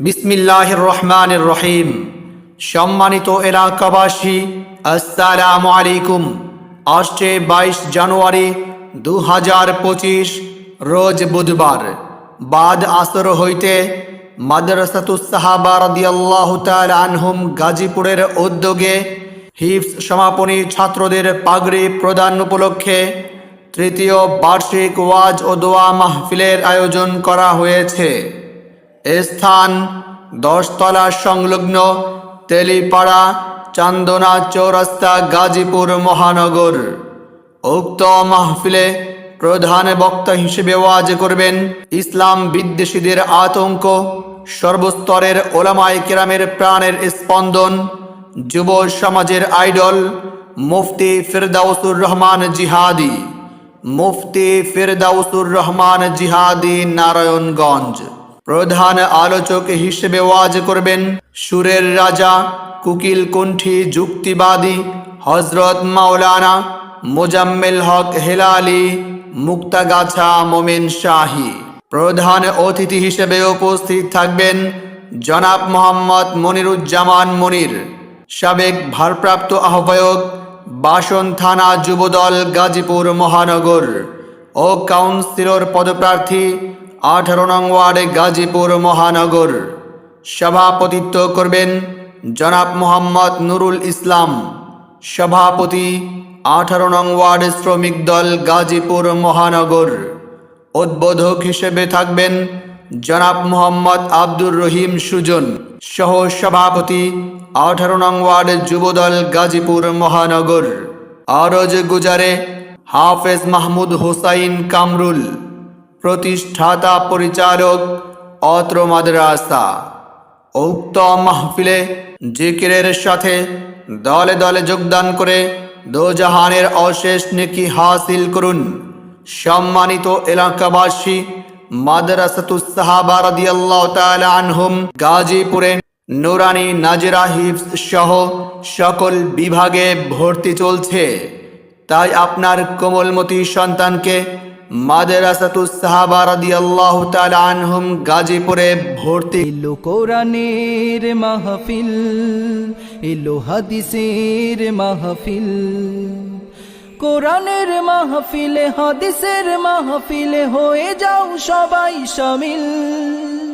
বিসমিল্লাহ রহমান রহিম সম্মানিত এলাকাবাসী, আসসালামু আলাইকুম। আসছে বাইশ জানুয়ারি দু হাজার পঁচিশ, রোজ বুধবার। বাদ আসর হইতে মাদ্রাসাতুসাহাবা গাজীপুরের উদ্যোগে হিফস সমাপনী ছাত্রদের পাগড়ি প্রদান উপলক্ষে তৃতীয় বার্ষিক ওয়াজ ও দোয়া মাহফিলের আয়োজন করা হয়েছে। স্থান দশতলা সংলগ্ন তেলিপাড়া, চান্দনা চৌরাস্তা, গাজীপুর মহানগর। উক্ত মাহফিলে প্রধান বক্তা হিসেবে ওয়াজ করবেন ইসলাম বিদ্বেষীদের আতঙ্ক, সর্বস্তরের ওলামায় কেরামের প্রাণের স্পন্দন, যুব সমাজের আইডল, মুফতি ফিরদাউসুর রহমান জিহাদি। মুফতি ফিরদাউসুর রহমান জিহাদি, নারায়ণগঞ্জ। প্রধান আলোচক হিসেবে ওয়াজ করবেন সুরের রাজা, কুকিল কণ্ঠী, যুক্তিবাদী হজরত মাওলানা মোজাম্মেল হক হেলালি, মুক্তাগাছা মোমেন শাহী। প্রধান অতিথি হিসেবে উপস্থিত থাকবেন জনাব মোহাম্মদ মনিরুজ্জামান মনির, সাবেক ভারপ্রাপ্ত আহ্বায়ক, বাসন থানা যুবদল গাজীপুর মহানগর ও কাউন্সিলর পদপ্রার্থী আঠারো নং ওয়ার্ডে গাজীপুর মহানগর। সভাপতিত্ব করবেন জনাব মোহাম্মদ নুরুল ইসলাম। সভাপতি আঠারো নং ওয়ার্ড শ্রমিক দল গাজীপুর মহানগর। উদ্বোধক হিসেবে থাকবেন জনাব মোহাম্মদ আব্দুর রহিম সুজন। সহ সভাপতি আঠারো নং ওয়ার্ড যুবদল গাজীপুর মহানগর। আরজ গুজারে হাফেজ মাহমুদ হোসাইন কামরুল। প্রতিষ্ঠাতা পরিচালক অত্র মাদ্রাসা। উক্ত মাহফিলে জিকিরের সাথে দলে দলে যোগদান করে দোজাহানের অশেষ নেকি হাসিল করুন। সম্মানিত এলাকাবাসী, মাদ্রাসাতুস সাহাবা রাদিয়াল্লাহু তাআলা আনহুম গাজীপুরে নুরানি নাজরা হিফস সহ সকল বিভাগে ভর্তি চলছে। তাই আপনার কোমলমতি সন্তানকে মাদ্রাসাতুস সাহাবা রাদিয়াল্লাহু তাআলা আনহুম গাজীপুরে ভর্তি। এলো কোরআনের মাহফিল, এলো হাদিসের মাহফিল। মাহফিলে, হাদিসের মাহফিলে হয়ে যাও সবাই শামিল